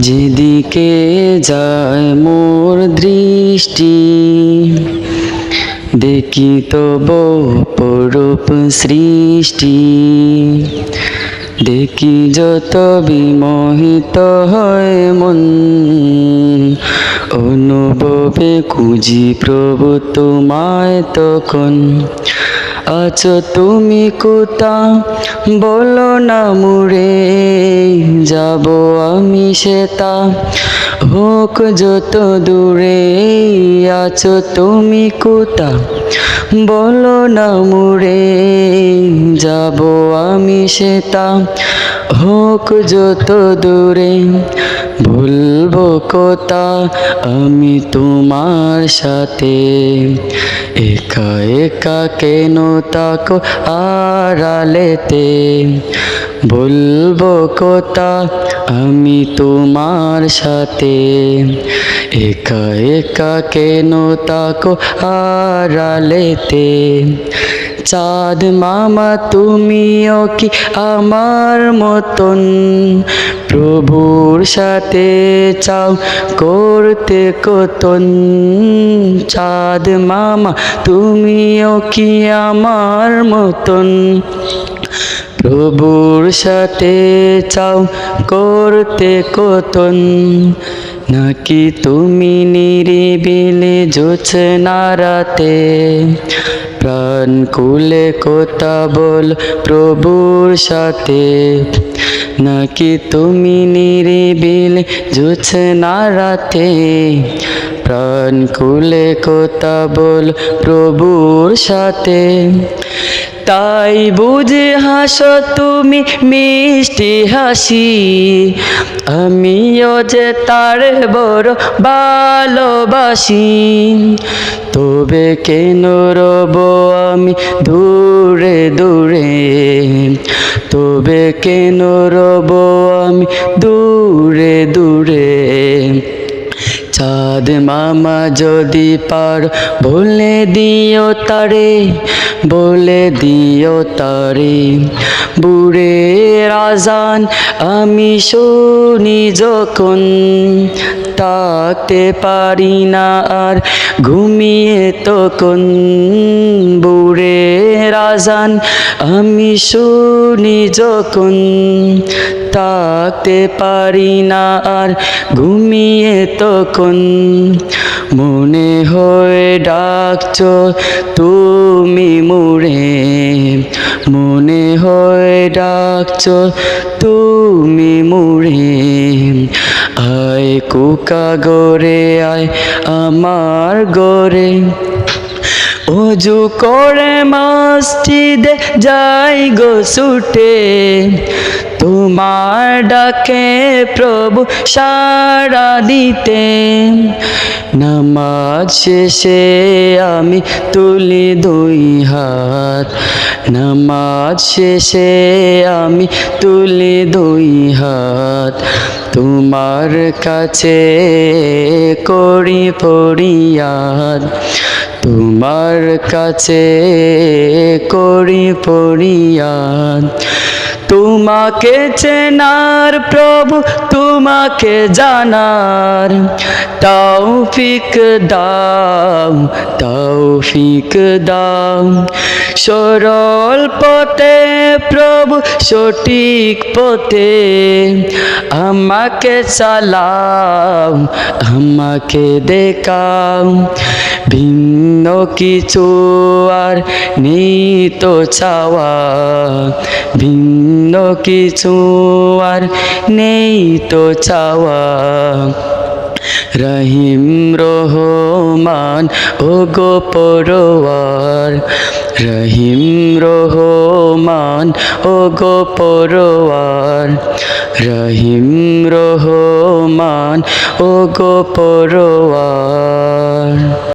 যেদিকে যায় মোর দৃষ্টি, দেখি তব পরূপ সৃষ্টি। দেখি যত বিমোহিত হয় মন, অনুভবে খুঁজি প্রভু তোমায় তখন। আছো তুমি কোথা বলো না মুড়ে যাব আমি সেতা। হোক যত দূরে আছো তুমি কোথা বলো না মুড়ে যাব আমি সেতা। হোক যত দূরে ভুলবো কোথা আমি তোমার সাথে। একা একা কেন তাকো আড়ালেতে? বলব কোথা আমি তোমার সাথে। একা একা কেন তাকো আড়ালেতে? চাঁদ মামা, তুমিও কি আমার মতন? প্রভুর সাথে চাও করতে কতন? চাঁদ মামা, তুমিও কি আমার মতন? প্রভুর সাথে চাও করতে কতন? নাকি তুমি নিরিবিলে জোছনা রাতে? প্রাণ কুলে কথা বল প্রভুর সাথে। নাকি তুমি নিরিবিলে জোছনা রাতে? প্রাণ কুলে কথা বল প্রভুর সাথে। তাই বুঝে হাসো তুমি মিষ্টি হাসি। আমিও যে তার বড় ভালোবাসি। তবে কেন রব আমি দূরে দূরে? তবে কেন রব আমি দূরে দূরে? চাঁদ মামা যদি পার ভুলে দিও তারে বলে দিও তারে। বুড়ে রাজান আমি শুনি যখন থাকতে পারি না আর ঘুমিয়ে তখন। বুড়ে রাজান আমি শুনি যখন থাকতে পারি না আর ঘুমিয়ে তখন। মনে হয়ে ডাকছ তুমি মুড়ে মনে হয়ে ডাকছ তুমি মুড়ে আয় কুকা গরে আয় আমার গরে অজু করে মসজিদে যাই গো ছুটে। তোমার ডাকে প্রভু সারা দিতে। নামাজ শেষে আমি তুলি দুই হাত। নামাজ শেষে আমি তুলি দুই হাত। তোমার কাছে করি পড়িয়াদ তোমার কাছে করি পড়িয়াদ তোমাকে চেনার প্রভু তোমাকে জানার তৌফিক দাও তৌফিক দাও। সরল পথে প্রভু, সঠিক পথে আমাকে চালাও, আমাকে দেখাও। ভিন্ন কিছু আর তো চাওয়া, ভিন্ন কিছু আর নেই তো চাওয়া রহিম রহমান ও গো পরোয়ার। রহিম রহমান ও গো পরোয়ার। রহিম রহমান ও গো পরোয়ার।